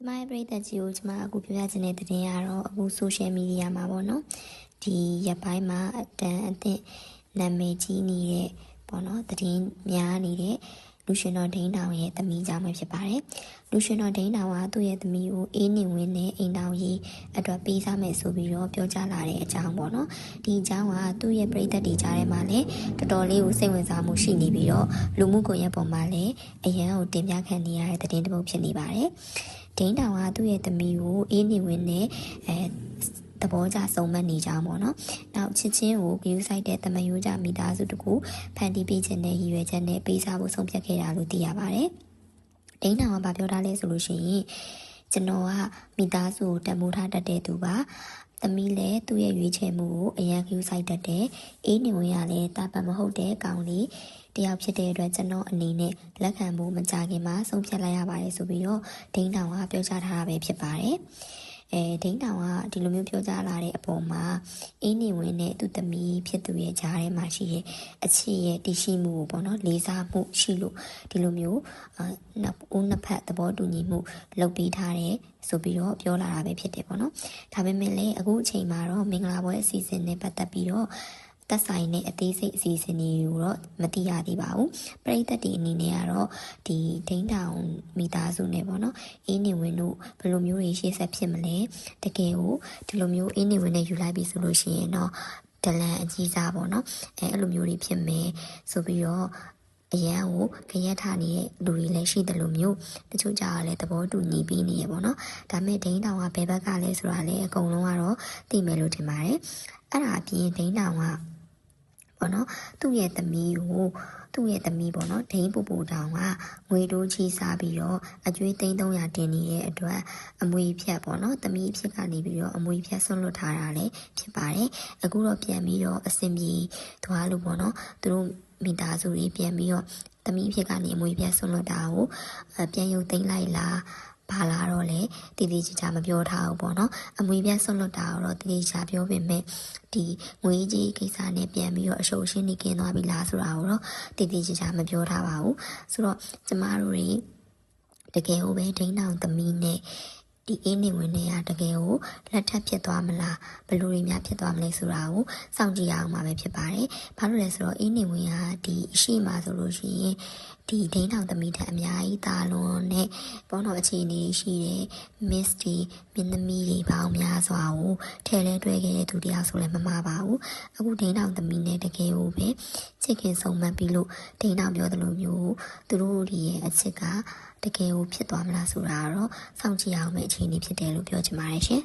ကျမရဲ့ပရိသတ်ကြီးကိုကျမအခုပြောပြချင်တဲ့သတင်းကတော့အခု social media မှာပေါ့နော်ဒီရက်ပိုင်းမှာအတန်အသင့်နာမည်ကြီးနေတဲ့ပေါ့နော်သတင်းများနေတဲ့ လူရှင်တော်ဒိန်းတောင်ရဲ့သမီးကြောင့်ပဲဖြစ်ပါတယ်လူရှင်တော်ဒိန်းတောင်ကသူ့ရဲ့သမီးကိုအေးနေဝင်နဲ့အိမ်တောင်ကြီးအတွက်ပေးစားမယ်ဆိုပြီးတော့ပြောကြားလာတဲ့အကြောင်းပေါ့နော်ဒီအကြောင်းကသူ့ရဲ့ပရိသတ်တွေကြားထဲမှာလည်းတော်တော်လေးကိုစိတ်ဝင်စားမှုရှိနေပြီးတော့လူမှုကွန်ရက်ပေါ်မှာလည်းအရန်ကိုတင်ပြခံနေရတဲ့သတင်းတစ်ပုဒ်ဖြစ်နေပါတယ်ဒိန်းတောင်ကသူ့ရဲ့သမီးကိုအေးနေဝင်နဲ့အဲ သဘောကျဆုံးမနေကြပေါ့နော်။နောက်ချစ်ချင်းကိုဂယူဆိုင်တဲ့တမယိုးကြမိသားစုတကူဖန်တီးပေးခြင်းနဲ့ရည်ရွယ်ချက်နဲ့ပေးစားဖို့ဆုံးဖြတ်ခဲ့တာလို့သိရပါတယ်။ဒိန်းတောင်ကဗာပြောထားလဲဆိုလို့ရှိရင်ကျွန်တော်ကမိသားစုကိုတန်ဖိုးထားတတ်တဲ့သူပါ။သမီးလည်းသူ့ရဲ့ရွေးချယ်မှုကိုအရန်ဂယူဆိုင်တတ်တယ်။အေးနေဝင်ရလဲတာပတ်မဟုတ်တဲ့ကောင်လေးတယောက်ဖြစ်တဲ့အတွက်ကျွန်တော်အနေနဲ့လက်ခံဖို့မကြခင်မှာဆုံးဖြတ်လိုက်ရပါတယ်ဆိုပြီးတော့ဒိန်းတောင်ကပြောကြားထားတာပဲဖြစ်ပါတယ်။ အဲဒိန်းတောင်ကဒီလိုမျိုးပြောကြားလာတဲ့အပေါ်မှာအင်းနေဝင်နဲ့သူ့သမီးဖြစ်သူရဲ့ဂျားထဲမှာရှိရဲ့အချစ်ရဲ့တည်ရှိမှုကိုပေါ့နော်လေးစားမှုရှိလို့ဒီလိုမျိုးအာနှစ်ဦးနှစ်ဖက်သဘောတူညီမှုလုပ်ပေးထားတယ်ဆိုပြီးတော့ပြောလာတာပဲဖြစ်တယ်ပေါ့နော်ဒါပေမဲ့လည်းအခုအချိန်မှာတော့မင်္ဂလာပွဲအစီအစဉ်နဲ့ပတ်သက်ပြီးတော့ သက်ဆိုင်တဲ့အသေးစိတ်အစီအစဉ်တွေကိုတော့မသိရသေးပါဘူးပရိသတ်တွေအနေနဲ့ကတော့ဒီဒိန်းတောင်မိသားစုနဲ့ပေါ့နော်အင်းနေဝင်တို့ဘယ်လိုမျိုးတွေရှေ့ဆက်ဖြစ်မလဲတကယ်ကိုဒီလိုမျိုးအင်းနေဝင်နဲ့ယူလိုက်ပြီဆိုလို့ရှိရင်တော့ဒလန်အကြီးစားပေါ့နော်အဲအဲ့လိုမျိုးတွေဖြစ်မယ်ဆိုပြီးတော့အရန်ကိုခရက်ထနေတဲ့လူတွေလည်းရှိတယ်လို့မျိုးတချို့ကြတော့လည်းသဘောတူညီပြီးနေရပေါ့နော်ဒါမဲ့ဒိန်းတောင်ကဘယ်ဘက်ကလဲဆိုတာလည်းအကုန်လုံးကတော့သိမယ်လို့ထင်ပါတယ်အဲ့ဒါအပြင်ဒိန်းတောင်က ပေါ့နော်သူ့ရဲ့သမီးကိုသူ့ရဲ့သမီးပေါ့နော်ဒိန်းပူပူတောင်ကငွေတိုးချီးစားပြီးတော့အကျွေးသိန်း300တင်နေတဲ့အတွက်အမွေဖြတ်ပေါ့နော်သမီးဖြစ်ကနေပြီးတော့အမွေဖြတ်ဆွန့်လွတ်ထားတာလည်းဖြစ်ပါတယ်အခုတော့ပြန်ပြီးတော့အစင်ပြေသွားလို့ပေါ့နော်သူတို့မိသားစုတွေပြန်ပြီးတော့သမီးဖြစ်ကနေအမွေဖြတ်ဆွန့်လွတ်တာကိုပြန်ရုပ်သိမ်းလိုက်လား ဘာလာတော့လဲတည်တည်ချာချာမပြောထားဘူးပေါ့နော်အမွေပြတ်ဆွတ်လွတ်တာတော့တည်တည်ချာပြောပေမဲ့ဒီငွေကြီးကိစ္စနဲ့ပြန်ပြီးတော့အရှုပ်ရှင်းနေกินသွားပြီလားဆိုတာကိုတော့တည်တည်ချာချာမပြောထားပါဘူးဆိုတော့ကျမတို့တွေတကယ်ကိုပဲဒိန်းတောင်သမီးနဲ့ ဒီအင်းနေဝင်နေရတကယ်ကိုလက်ထပ်ဖြစ်သွားမလားဘယ်လိုတွေများဖြစ်သွားမလဲဆိုတာကိုစောင့်ကြည့်ရအောင်မှာပဲဖြစ်ပါတယ်။ဘာလို့လဲဆိုတော့အင်းနေဝင်ကဒီအရှိမှဆိုလို့ရှိရင်ဒီဒိန်းတောင်သမီးထက်အများကြီးတာလွန်နဲ့ဘောတော့အခြေအနေရှိတယ် miss ဒီမင်းသမီးတွေပေါင်းများစွာကိုထဲလဲတွဲခဲ့တဲ့သူတယောက်ဆိုလည်းမမှားပါဘူးအခုဒိန်းတောင်သမီးနဲ့တကယ်ကိုပဲချစ်ခင်ဆုံးမပြီးလို့ဒိန်းတောင်ပြောသလိုမျိုးသူတို့ရဲ့အချစ်ကတကယ်ကိုဖြစ်သွားမလားဆိုတာကတော့စောင့်ကြည့်အောင်မယ့်အခြေအနေဖြစ်တယ်လို့ပြောချင်ပါတယ်ရှင်